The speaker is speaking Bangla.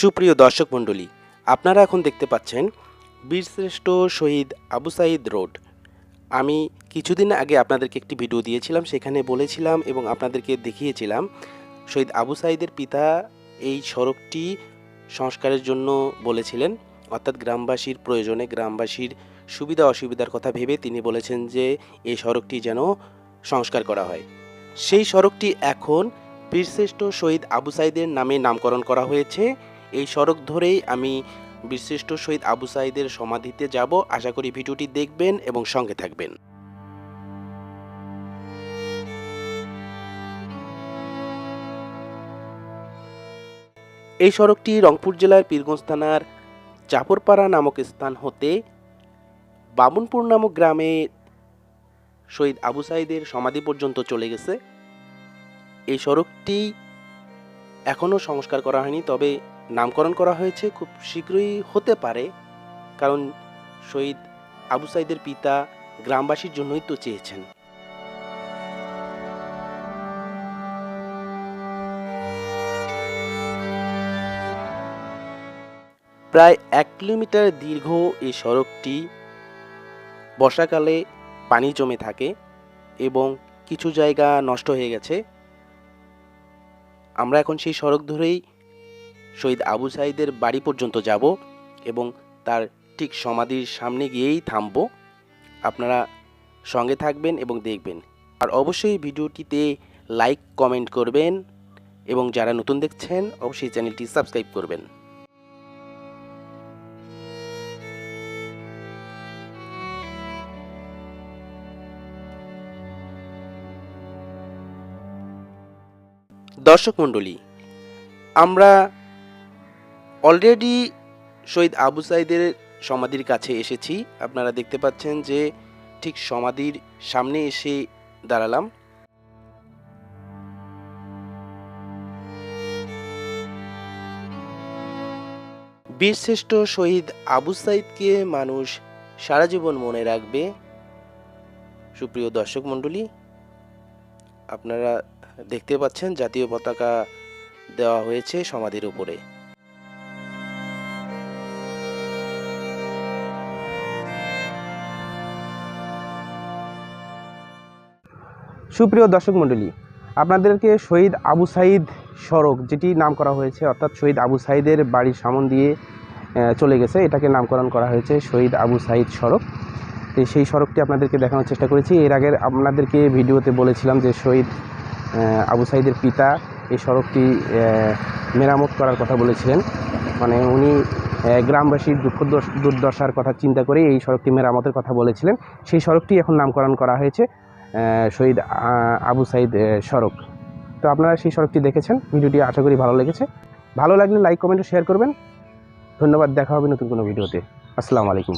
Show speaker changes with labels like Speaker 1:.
Speaker 1: সুপ্রিয় দর্শক মণ্ডলী, আপনারা এখন দেখতে পাচ্ছেন বীরশ্রেষ্ঠ শহীদ আবু সাইদ রোড। আমি কিছুদিন আগে আপনাদেরকে একটি ভিডিও দিয়েছিলাম, সেখানে বলেছিলাম এবং আপনাদেরকে দেখিয়েছিলাম, শহীদ আবু সাইদের পিতা এই সড়কটি সংস্কারের জন্য বলেছিলেন, অর্থাৎ গ্রামবাসীর প্রয়োজনে গ্রামবাসীর সুবিধা অসুবিধার কথা ভেবে তিনি বলেছেন যে, এই সড়কটি যেন সংস্কার করা হয়। সেই সড়কটি এখন বীরশ্রেষ্ঠ শহীদ আবু সাইদের নামে নামকরণ করা হয়েছে। এই সড়ক ধরেই আমি বীরশ্রেষ্ঠ শহীদ আবু সাইদের সমাধিতে যাব। আশা করি ভিডিওটি দেখবেন এবং সঙ্গে থাকবেন। এই সড়কটি রংপুর জেলার পীরগঞ্জ থানার চাপরপাড়া নামক স্থান হতে বামুনপুর নামক গ্রামে শহীদ আবু সাইদের সমাধি পর্যন্ত চলে গেছে। এই সড়কটি এখনও সংস্কার করা হয়নি, তবে নামকরণ করা হয়েছে, খুব শীঘ্রই হতে পারে। কারণ শহীদ আবু সাইদের পিতা গ্রামবাসীর জন্যই তো চেয়েছেন। প্রায় এক কিলোমিটার দীর্ঘ এই সড়কটি বর্ষাকালে পানি জমে থাকে এবং কিছু জায়গা নষ্ট হয়ে গেছে। আমরা এখন সেই সড়ক ধরেই শহীদ আবু সাইদের বাড়ি পর্যন্ত যাব এবং তার ঠিক সমাধির সামনে গিয়েই থামব। আপনারা সঙ্গে থাকবেন এবং দেখবেন। আর অবশ্যই ভিডিওটিতে লাইক কমেন্ট করবেন এবং যারা নতুন দেখছেন, অবশ্যই চ্যানেলটি সাবস্ক্রাইব করবেন। দর্শক মণ্ডলী, আমরা অলরেডি শহীদ আবু সাইদের সমাধির কাছে এসেছি। আপনারা দেখতে পাচ্ছেন যে ঠিক সমাধির সামনে এসে দাঁড়ালাম। বীরশ্রেষ্ঠ শহীদ আবু সাইদকে মানুষ সারা জীবন মনে রাখবে। সুপ্রিয় দর্শক মণ্ডলী, আপনারা দেখতে পাচ্ছেন জাতীয় পতাকা দেওয়া হয়েছে সমাধির উপরে।
Speaker 2: সুপ্রিয় দর্শক মণ্ডলী, আপনাদেরকে শহীদ আবু সাইদ সড়ক, যেটি নাম করা হয়েছে, অর্থাৎ শহীদ আবু সাইদের বাড়ির সামন দিয়ে চলে গেছে। এটাকে নামকরণ করা হয়েছে শহীদ আবু সাইদ সড়ক। তো সেই সড়কটি আপনাদেরকে দেখানোর চেষ্টা করেছি। এর আগে আপনাদেরকে ভিডিওতে বলেছিলাম যে শহীদ আবু সাইদের পিতা এই সড়কটি মেরামত করার কথা বলেছিলেন। মানে উনি গ্রামবাসীর দুঃখ দুর্দশার কথা চিন্তা করে এই সড়কটি মেরামতের কথা বলেছিলেন। সেই সড়কটি এখন নামকরণ করা হয়েছে। শহীদ আবু সাইদ সড়ক। তো আপনারা সেই সড়কটি দেখেছেন। ভিডিওটি আশা করি ভালো লেগেছে। ভালো লাগলে লাইক, কমেন্ট শেয়ার করবেন। ধন্যবাদ, দেখা হবে নতুন কোনো ভিডিওতে। আসসালামু আলাইকুম।